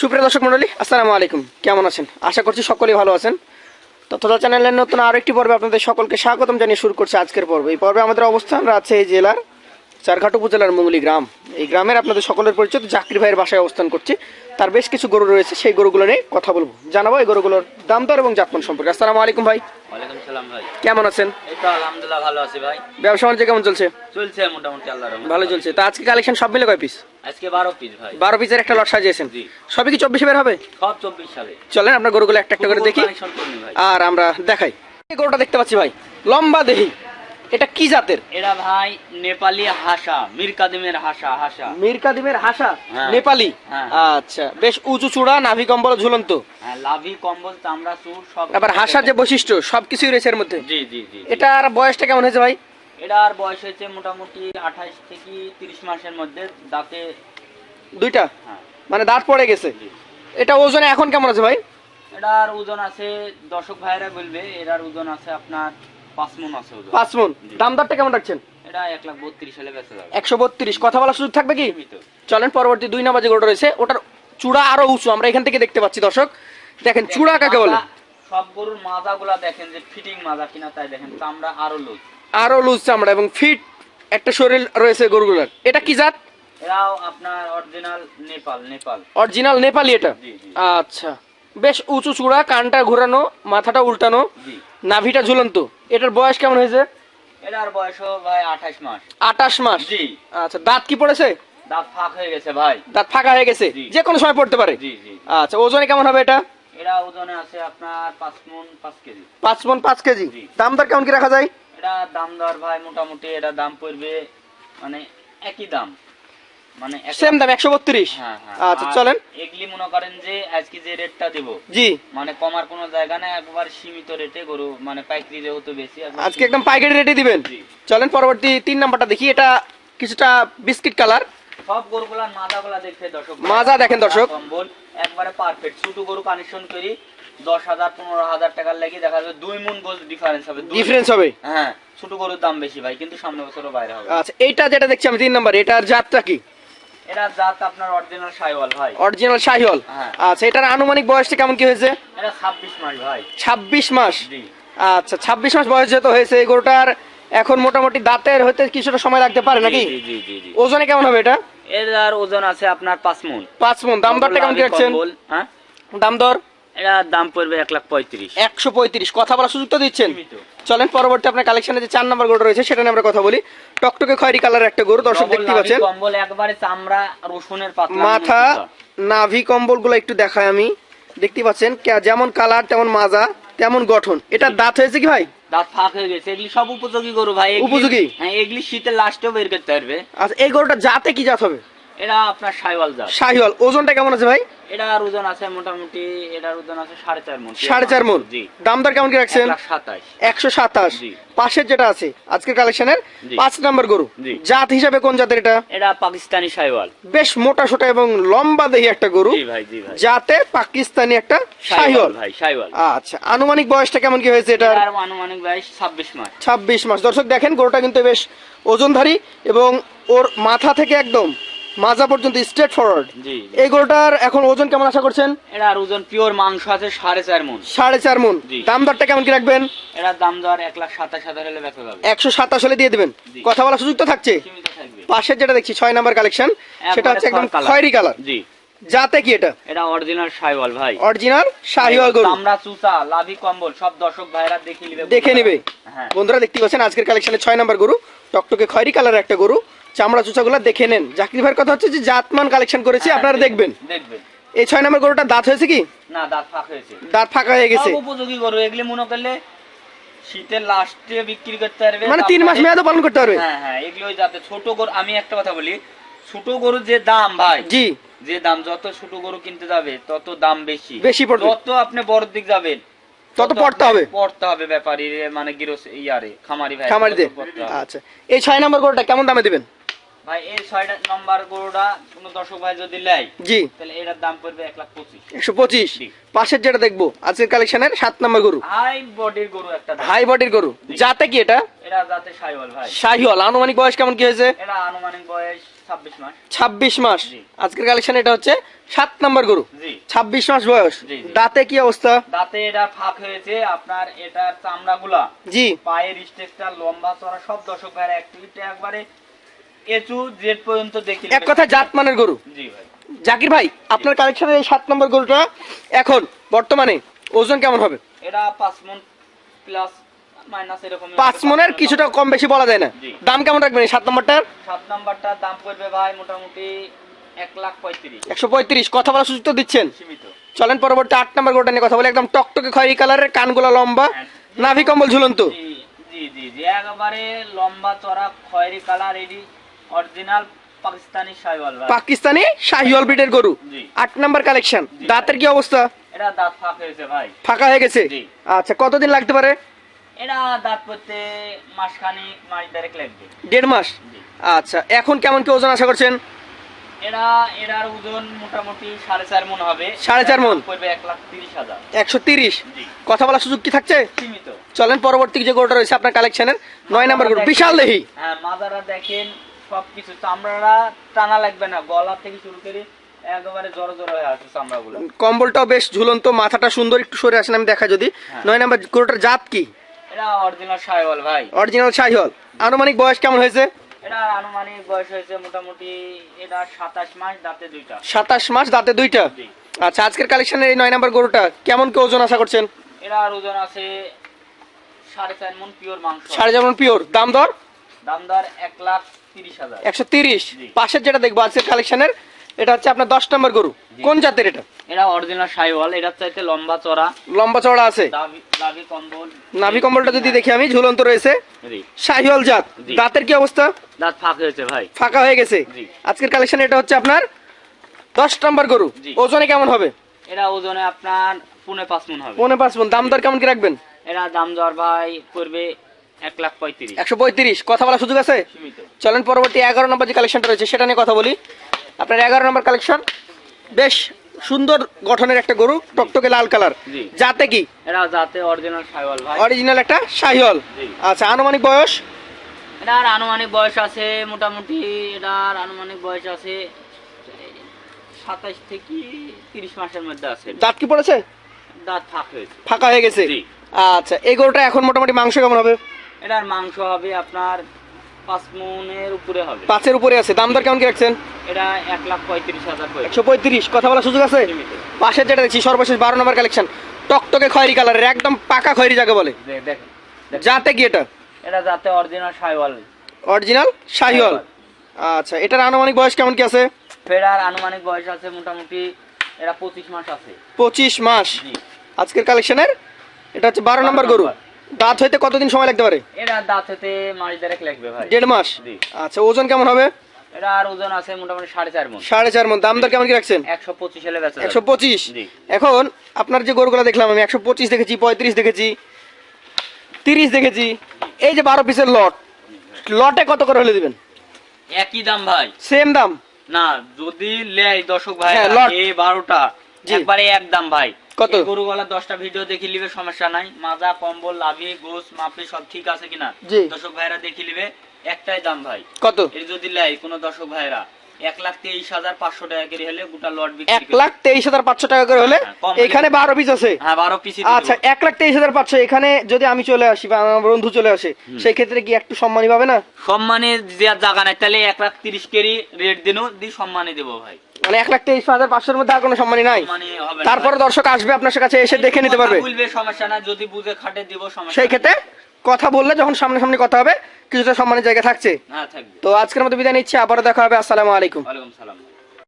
সুপ্রিয় দর্শক মন্ডলী আসসালামু আলাইকুম। কেমন আছেন? আশা করছি সকলেই ভালো আছেন। তথ্যদা চ্যানেলের নতুন আরেকটি একটি পর্বে আপনাদের সকলকে স্বাগতম জানিয়ে শুরু করছে আজকের পর্ব। এই পর্বে আমাদের অবস্থান এই জেলার চারঘাট উপজেলার মঙ্গলি গ্রাম। এই গ্রামের আপনাদের সকলের পরিচিত জাকির ভাইয়ের বাসায় অবস্থান করছে। তার বেশ কিছু গরু রয়েছে, সেই গরুগুলো নিয়ে কথা বলব। জানাব এই গরুগুলোর দাম দর এবং জাতমান সম্পর্কে। আসসালামু আলাইকুম ভাই। ভাই। কেমন আছেন? এই তো আলহামদুলিল্লাহ ভালো আছি ভাই। ব্যবসা বাণিজ্য কেমন চলছে? চলছে মোটামুটি আল্লাহর রহমতে। ভালো চলছে। তা আজকে কালেকশন সব মিলে কয় পিস আজকে বারো পিস ভাই। বারো পিসের একটা লট সাজিয়েছেন। জি। সবই কি চব্বিশে বের হবে? সব চব্বিশ সালে। চলেন আপনার গরুগুলো একটা একটা করে দেখি। আর আমরা দেখাই। এই গরুটা দেখতে পাচ্ছি ভাই। লম্বা দেহি। এটা কি জাতের? এরা ভাই নেপালি হাসা মীর কাদিমের হাসা হাসা। মীর কাদিমের হাসা? হ্যাঁ। নেপালি? হ্যাঁ। আচ্ছা বেশ উঁচু চূড়া নাভি কম্বল ঝুলন্ত। হ্যাঁ লাভি কম্বল চামড়া চুর সব আবার হাসার যে বৈশিষ্ট্য সবকিছুই রয়েছে এর মধ্যে? জি জি জি এটার বয়সটা কেমন হয়েছে ভাই? এটার বয়স হয়েছে মোটামুটি আঠাইশ থেকে তিরিশ মাসের মধ্যে দাঁতে দুইটা? মানে দাঁত পড়ে গেছে? এটা ওজনে এখন কেমন আছে ভাই? এটার ওজন আছে দর্শক ভাইরা বলবে এটার ওজন আছে আপনার পাঁচ মন। দাম দরটা কেমন রাখছেন? একশো বত্রিশ। কথা বলার সুযোগ থাকবে কি? চলেন পরবর্তী দুই নাম্বার যে রয়েছে ওটার চূড়া আরও উঁচু। আমরা এখান থেকে দেখতে পাচ্ছি দর্শক। দেখেন চূড়া কাকে বলে? সব গরুর মাজাগুলা দেখেন যে ফিটিং মাজা কিনা তাই দেখেন চামড়া আরও লুজ আরও লুজ চামড়া এবং ফিট একটা শরীর রয়েছে গরুগুলোর। এটা কি জাত? এরাও আপনার অরিজিনাল নেপাল নেপাল। অরিজিনাল নেপালি এটা। আচ্ছা। বেশ উঁচু চূড়া কানটা ঘোরানো মাথাটা উল্টানো। নাভিটা ঝুলন্ত। এটার বয়স কেমন হয়েছে? এটার বয়সও ভাই আঠাশ মাস। আটাশ মাস? জি। আচ্ছা দাঁত কি পড়েছে? দাঁত ফাঁক হয়ে গেছে ভাই। দাঁত ফাঁকা হয়ে গেছে। যে কোনো সময় পড়তে পারে? জি জি। আচ্ছা ওজনে কেমন হবে এটা? এরা ওজনে আছে আপনার পাঁচ মন পাঁচ কেজি। পাঁচ মন পাঁচ কেজি। দাম দর কেমন কি রাখা যায়? এটা দাম দর ভাই মোটামুটি এটা দাম পড়বে মানে একই দাম। মানে সেম দাম হ্যাঁ হ্যাঁ। আচ্ছা চলেন। এগুলি মনে করেন যে আজকে যে রেটটা দেবো জি। মানে কমার কোনো জায়গা নেই একবার সীমিত রেটে গরু মানে পাইকারি যেহেতু বেশি আজকে একদম পাইকারি রেটে দিবেন। চলেন পরবর্তী তিন নাম্বারটা দেখি এটা কিছুটা বিস্কিট কালার সব গরুগুলার মাজাগুলা দেখে দর্শক মাজা দেখেন দর্শক। কম্বল একবারে পারফেক্ট ছোট গরু কানেকশন করি দশ হাজার পনেরো হাজার টাকার লেগে দেখা যাবে দুই মন গোল ডিফারেন্স হবে ডিফারেন্স হবে? হ্যাঁ ছোট গরুর দাম বেশি ভাই কিন্তু সামনে বছরও বাইরে হবে। আচ্ছা এইটা যেটা দেখছি আমি তিন নাম্বার এটার জাতটা কি? এটা জাত আপনার অরিজিনাল সাইওয়াল ভাই। অরিজিনাল শাহিওয়াল? হ্যাঁ। আচ্ছা এটার আনুমানিক বয়সটা কেমন কি হয়েছে? এটা ছাব্বিশ মাস ভাই। ছাব্বিশ মাস? জি। আচ্ছা ছাব্বিশ মাস বয়স যেহেতু হয়েছে এই গরুটার এখন মোটামুটি দাঁতের হতে কিছুটা সময় লাগতে পারে নাকি? জি জি জি জি। ওজনে কেমন হবে এটা? এটার ওজন আছে আপনার পাঁচ মন। পাঁচ মন। দাম দরটা কেমন কি রাখছেন? হ্যাঁ? দাম দর? এটার দাম পড়বে এক লাখ পঁয়ত্রিশ। একশো পঁয়ত্রিশ। কথা বলার সুযোগ তো দিচ্ছেন। চলেন পরবর্তী আপনার কালেকশনে যে চার নাম্বার গরু রয়েছে সেটা নিয়ে আমরা কথা বলি। টকটকে খয়েরি কালার একটা গরু দর্শক দেখতে পাচ্ছেন। কম্বল একবারে চামড়া রসুনের পাতলা মাথা নাভি কম্বলগুলো একটু দেখায় আমি। দেখতে পাচ্ছেন যেমন কালার তেমন মাজা তেমন গঠন। এটা দাঁত হয়েছে কি ভাই? দাঁত ফাঁক হয়ে গেছে এগুলি সব উপযোগী গরু ভাই। উপযোগী? হ্যাঁ এগুলি শীতের লাস্টেও বের করতে পারবে। আচ্ছা এই গরুটা জাতে কি জাত হবে? এটা আপনার সাইওয়াল জাত। শাহিওয়াল ওজনটা কেমন আছে ভাই? এটার ওজন আছে মোটামুটি এটার ওজন আছে সাড়ে চার মন। সাড়ে চার মন? জি। দাম দর কেমন কি রাখছেন? সাতাশ। একশো সাতাশ। পাশের যেটা আছে আজকের কালেকশনের পাঁচ নাম্বার গরু। জাত হিসাবে কোন জাতের এটা? এটা পাকিস্তানি সাইওয়াল। বেশ মোটা সোটা এবং লম্বা দেহি একটা গরু। জি ভাই জি ভাই। যাতে পাকিস্তানি একটা সাইওয়াল ভাই সাইওয়াল। আচ্ছা আনুমানিক বয়সটা কেমন কি হয়েছে এটার আনুমানিক বয়স ছাব্বিশ মাস। ছাব্বিশ মাস। দর্শক দেখেন গরুটা কিন্তু বেশ ওজনধারী এবং ওর মাথা থেকে একদম মাজা পর্যন্ত স্ট্রেট ফরওয়ার্ড জি। এই গরুটার এখন ওজন কেমন আশা করছেন? এটার ওজন পিওর মাংস আছে সাড়ে চার মন সাড়ে চার মন দাম দরটা কেমন কি রাখবেন? এটার দাম দর এক লাখ সাতাশ হাজার হলে বেচা যাবে একশো সাতাশ হলে দিয়ে দেবেন। কথা বলার সুযোগ তো থাকছে। পাশের যেটা দেখছি ছয় নাম্বার কালেকশন সেটা হচ্ছে একদম খয়েরি কালার জি। যাতে কি এটা? এটা অরিজিনাল সাইওয়াল ভাই। অরিজিনাল শাহিওয়াল গরু। চামড়া চুষা লাভি কম্বল সব দর্শক ভাইরা দেখে নিবে। দেখে নিবে। হ্যাঁ। বন্ধুরা দেখতে পাচ্ছেন আজকের কালেকশনে ছয় নাম্বার গরু। টকটকে খয়েরি কালারের একটা গরু। চামড়া চুচাগুলো দেখে নেন। জাকির ভাইয়ের কথা হচ্ছে যে জাতমান কালেকশন করেছি হ্যাঁ, আপনারা দেখবেন দেখবেন। এই ছয় নাম্বার গরুটা দাঁত হয়েছে কি? না দাঁত ফাঁক হয়েছে। দাঁত ফাঁকা হয়ে গেছে। উপযোগী গরু এগুলি মনে করলে শীতের লাস্টে বিক্রি করতে পারবে মানে তিন মাস মেয়াদও পালন করতে পারবে? হ্যাঁ হ্যাঁ এগুলো যাতে ছোট গরু আমি একটা কথা বলি ছোট গরুর যে দাম ভাই জি। যে দাম যত ছোট গরু কিনতে যাবে তত দাম বেশি। বেশি পড়বে। যত আপনি বড় দিক যাবেন তত পড়তে হবে। পড়তে হবে ব্যাপারী মানে গিরস ইয়ারে খামারি ভাই খামারিদের। হবে। আচ্ছা। এই ছয় নম্বর গরুটা কেমন দামে দিবেন? ভাই এই ছয়টা নম্বর গরুটা কোনো দর্শক ভাই যদি নেয় জি। তাহলে এটার দাম পড়বে এক লাখ পঁচিশ। একশো পঁচিশ। পাশের যেটা দেখব আজকের কালেকশনের সাত নম্বর গরু। হাই বডির গরু একটা হাই বডির গরু। যাতে কি এটা? এটা যাতে সাইওয়াল ভাই। শাহিওয়াল আনুমানিক বয়স কেমন কি হয়েছে? এটা আনুমানিক বয়স ছাব্বিশ মাস। ছাব্বিশ মাস। জি। আজকের কালেকশন এটা হচ্ছে সাত নম্বর গরু। ছাব্বিশ মাস বয়স। জি, জি। দাঁতে কি অবস্থা? দাঁতে এটা ফাঁক হয়েছে। আপনার এটার চামড়াগুলা জি। পায়ের স্টেজটা লম্বা চড়া সব দর্শক ভাইয়ের অ্যাক্টিভিটি একবারে এচু জেড পর্যন্ত দেখি এক কথা জাতমানের গরু জি ভাই জাকির ভাই আপনার কালেকশনের এই সাত নম্বর গরুটা এখন বর্তমানে ওজন কেমন হবে এটা পাঁচ মন প্লাস মাইনাস এরকম পাঁচ মনের কিছুটা কম বেশি বলা যায় না দাম কেমন রাখবেন এই সাত নম্বরটার সাত নাম্বারটার দাম পড়বে ভাই মোটামুটি এক লাখ পঁয়ত্রিশ একশো পঁয়ত্রিশ কথা বলার সুযোগ তো দিচ্ছেন সীমিত চলেন পরবর্তী আট নম্বর গরুটা নিয়ে কথা বলি একদম টকটকে খয়েরি কালারের কানগুলো লম্বা নাভি কম্বল ঝুলন্ত জি জি জি একেবারে লম্বা চড়া খয়েরি কালার এডি অরিজিনাল পাকিস্তানি শাইওয়াল ভাই। পাকিস্তানি শাহিওয়াল ব্রিডের গরু। আট নাম্বার কালেকশন দাঁতের কি অবস্থা? এটা দাঁত ফাঁক হয়েছে ভাই। ফাঁকা হয়ে গেছে? আচ্ছা কতদিন লাগতে পারে? এটা দাঁত পড়তে মাসখানিক মাস দেড়েক লাগবে। দেড় মাস? আচ্ছা এখন কেমন কি ওজন আশা করছেন? এরা এরার ওজন মোটামুটি সাড়ে চার মন হবে। সাড়ে চার পড়বে এক লাখ তিরিশ হাজার। একশো তিরিশ? কথা বলার সুযোগ কি থাকছে? সীমিত। চলেন পরবর্তী যে গরুটা রয়েছে আপনার কালেকশনের নয় নাম্বার গরু বিশাল দেহি। হ্যাঁ মাদারা দেখেন সবকিছু চামড়ারা টানা লাগবে না গলা থেকে শুরু করে একেবারে জড়ো জড়ো হয়ে আছে চামড়াগুলো। কম্বলটাও বেশ ঝুলন্ত মাথাটা সুন্দর একটু সরে আসেন আমি দেখা যদি। হ্যাঁ। নয় নাম্বার গরুটার জাত কি? এটা অরিজিনাল সাইওয়াল ভাই। অরিজিনাল শাহিওয়াল। আনুমানিক বয়স কেমন হয়েছে? এটা আনুমানিক বয়স হয়েছে মোটামুটি এটা সাতাশ মাস দাঁতে দুইটা। সাতাশ মাস দাঁতে দুইটা? আচ্ছা আজকের কালেকশনের এই নয় নাম্বার গরুটা কেমন কি ওজন আশা করছেন? এটার ওজন আছে সাড়ে চার মন পিওর মাংস। সাড়ে যেমন পিওর দাম দর? দাম এক লাখ তিরিশ হাজার। একশো তিরিশ। পাশের যেটা দেখব আজকের কালেকশনের এটা হচ্ছে আপনার দশ নম্বর গরু। কোন জাতের এটা? এটা অরিজিনাল সাইওয়াল এটার চাইতে লম্বা চড়া লম্বা চওড়া আছে? দাবি দাবি কম্বল। নাভি কম্বলটা যদি দেখি আমি ঝুলন্ত রয়েছে। জি। জাত। দাঁতের কি অবস্থা? দাঁত ফাঁক হয়েছে ভাই। ফাঁকা হয়ে গেছে। আজকের কালেকশন এটা হচ্ছে আপনার দশ নম্বর গরু। ওজনে কেমন হবে? এটা ওজনে আপনার পুনে পাঁচ মন হবে। পনেরো পাঁচ মণ। দাম দর কেমন কি রাখবেন? এরা দাম দর ভাই পড়বে এক লাখ পঁয়ত্রিশ। একশো পঁয়ত্রিশ। কথা বলার সুযোগ আছে? চলেন পরবর্তী এগারো নম্বর যে কালেকশনটা রয়েছে সেটা নিয়ে কথা বলি। আপনার এগারো নম্বর কালেকশন বেশ সুন্দর গঠনের একটা গরু টকটকে লাল কালার জি। যাতে কি? এরা অরিজিনাল ভাই। অরিজিনাল একটা শাহিওয়াল। আচ্ছা আনুমানিক বয়স? এটার আনুমানিক বয়স আছে মোটামুটি এটার আনুমানিক বয়স আছে সাতাইশ থেকে তিরিশ মাসের মধ্যে আছে। দাঁত কি পড়েছে? দাঁত ফাঁক হয়েছে। ফাঁকা হয়ে গেছে। আচ্ছা এই গরুটা এখন মোটামুটি মাংস কেমন হবে? এটার মাংস হবে আপনার পাঁচ মনের উপরে হবে। পাঁচের উপরে আছে। দাম দর কেমন কি রাখছেন? এটা এক লাখ পঁয়ত্রিশ হাজার একশো পঁয়ত্রিশ। কথা বলার সুযোগ আছে। পাশের যেটা দেখছি সর্বশেষ বারো নম্বর কালেকশন টকটকে খয়েরি কালারের একদম পাকা খয়েরি যাকে বলে। যাতে কি এটা? এটা যাতে অরিজিনাল সাইওয়াল অরিজিনাল শাহিওয়াল আচ্ছা এটার আনুমানিক বয়স কেমন কি আছে? ফেরার আনুমানিক বয়স আছে মোটামুটি এরা পঁচিশ মাস আছে। পঁচিশ মাস। আজকের কালেকশনের এটা হচ্ছে বারো নম্বর গরু। দাঁত হইতে কতদিন সময় লাগতে পারে? এরা দাঁত হতে মাস দেড়েক লাগবে ভাই। দেড় মাস? আচ্ছা ওজন কেমন হবে? এরা আর ওজন আছে মোটামুটি সাড়ে চার মন। সাড়ে চার মন। দাম দর কেমন কি রাখছেন? একশো পঁচিশ হলে বেচা একশো। পঁচিশ। এখন আপনার যে গরুগুলো দেখলাম আমি একশো পঁচিশ দেখেছি পঁয়ত্রিশ দেখেছি তিরিশ দেখেছি। এই যে বারো পিসের লট লটে কত করে হলে দিবেন? একই দাম ভাই। সেম দাম? না যদি লেয় দর্শক ভাই হ্যাঁ, এই বারোটা। একবারে এক দাম ভাই। কত? এই গরুগুলা দশটা ভিডিও দেখি লিবে সমস্যা নাই। মাজা কম্বল লাভি গোস মাপি সব ঠিক আছে কিনা। দর্শক ভাইরা দেখি লিবে একটাই দাম ভাই। কত? এর যদি লেয় কোনো দর্শক ভাইরা। এক লাখ তেইশ হাজার পাঁচশো টাকা করে হলে গোটা লট বিক্রি করে। লাখ তেইশ হাজার পাঁচশো টাকা করে হলে হ্যাঁ, কম হলে- এখানে বারো পিস আছে। হ্যাঁ বারো পিসি আচ্ছা এক লাখ তেইশ হাজার পাঁচশো এখানে যদি আমি চলে আসি বা আমার বন্ধু চলে আসে সেই ক্ষেত্রে কি একটু সম্মানী পাবে না? সম্মানে দেওয়ার জায়গা নাই তাহলে এক লাখ তিরিশ কেরি রেট দিনও দি সম্মানে দেবো ভাই। মানে এক লাখ তেইশ হাজার পাঁচশোর মধ্যে আর কোনো সম্মানী নাই? তারপরে দর্শক আসবে আপনার কাছে এসে দেখে নিতে পারবে। সমস্যা না যদি বুঝে খাটে দিব সমস্যা সেই ক্ষেত্রে? কথা বললে যখন সামনে সামনে কথা হবে কিছুটা সম্মানের জায়গা থাকছে। হ্যাঁ তো আজকের মতো বিদায় নিচ্ছি আবারও দেখা হবে আসসালামু আলাইকুম।